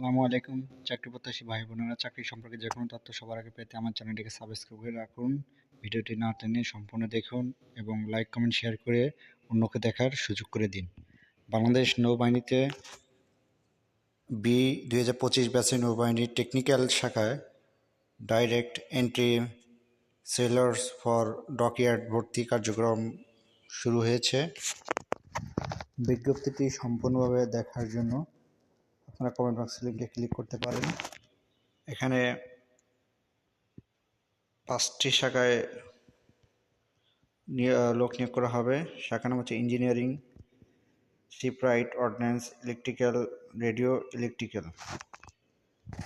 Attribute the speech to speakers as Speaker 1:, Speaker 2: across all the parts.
Speaker 1: আসসালামু আলাইকুম। চাকরি প্রত্যাশী ভাই বোনেরা, চাকরি সম্পর্কে যে কোনো তথ্য সবার আগে পেতে আমার চ্যানেলটিকে সাবস্ক্রাইব করে রাখুন। ভিডিওটি না টেনে সম্পূর্ণ দেখুন এবং লাইক কমেন্ট শেয়ার করে অন্যকে দেখার সুযোগ করে দিন। বাংলাদেশ নৌবাহিনীতে বি দুই হাজার পঁচিশ ব্যাচে নৌবাহিনীর টেকনিক্যাল শাখায় direct entry sailors for dockyard ভর্তি কার্যক্রম শুরু হয়েছে। বিজ্ঞপ্তিটি সম্পূর্ণভাবে দেখার জন্য আপনারা কমেন্ট বক্সে লিঙ্কে ক্লিক করতে পারেন। এখানে পাঁচটি শাখায় লোক নিয়োগ করা হবে। শাখা নাম হচ্ছে engineering shipwright ordnance electrical radio electrical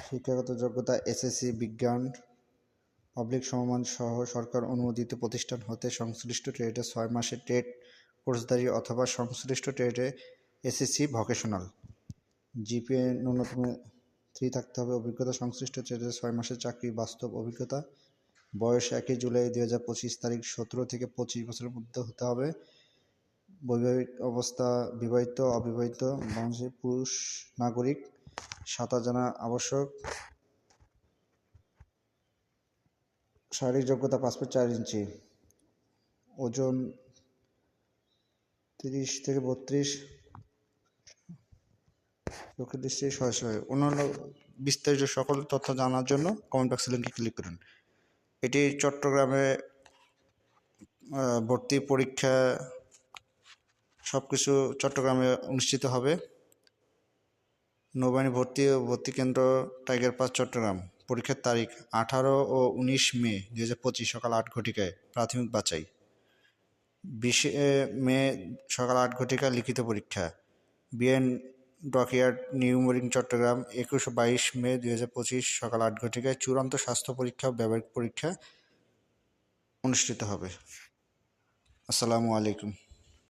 Speaker 1: শিক্ষাগত যোগ্যতা এসএসসি বিজ্ঞান পাবলিক সমমান সহ সরকার অনুমোদিত প্রতিষ্ঠান হতে সংশ্লিষ্ট ট্রেডে ছয় মাসের ট্রেড কোর্সধারী অথবা সংশ্লিষ্ট ট্রেডে এসএসসি ভোকেশনাল জিপিএ ন্যূনতম থ্রি থাকতে হবে। অভিজ্ঞতা সংশ্লিষ্ট ট্রেডে ছয় মাসের চাকরি বাস্তব অভিজ্ঞতা। বয়স একই জুলাই দুই হাজার পঁচিশ তারিখ সতেরো থেকে পঁচিশ বছরের মধ্যে হতে হবে। বৈবাহিক অবস্থা বিবাহিত, অবিবাহিত বাংলাদেশের পুরুষ, নাগরিক, সাঁতার জানা আবশ্যক। শারীরিক যোগ্যতা ফুট চার ইঞ্চি। ওজন তিরিশ থেকে বত্রিশ। চোখের দৃষ্টি ছয় ছয় অন্যান্য বিস্তারিত সকল তথ্য জানার জন্য কমেন্ট বক্সে লিঙ্কে ক্লিক করুন। এটি চট্টগ্রামে ভর্তি পরীক্ষা সব কিছু চট্টগ্রামে অনুষ্ঠিত হবে। নৌবাহিনী ভর্তি ও ভর্তি কেন্দ্র টাইগার পাস চট্টগ্রাম। পরীক্ষার তারিখ আঠারো ও উনিশ মে দু হাজার পঁচিশ সকাল আট ঘটিকায় প্রাথমিক বাছাই। বিশে মে সকাল আট ঘটিকা লিখিত পরীক্ষা। BN dockyard, new mooring, Chattogram, একুশ বাইশ মে দুই হাজার পঁচিশ সকাল আট ঘটিকায় চূড়ান্ত স্বাস্থ্য পরীক্ষা ব্যবহারিক পরীক্ষা অনুষ্ঠিত হবে। আসসালামু আলাইকুম।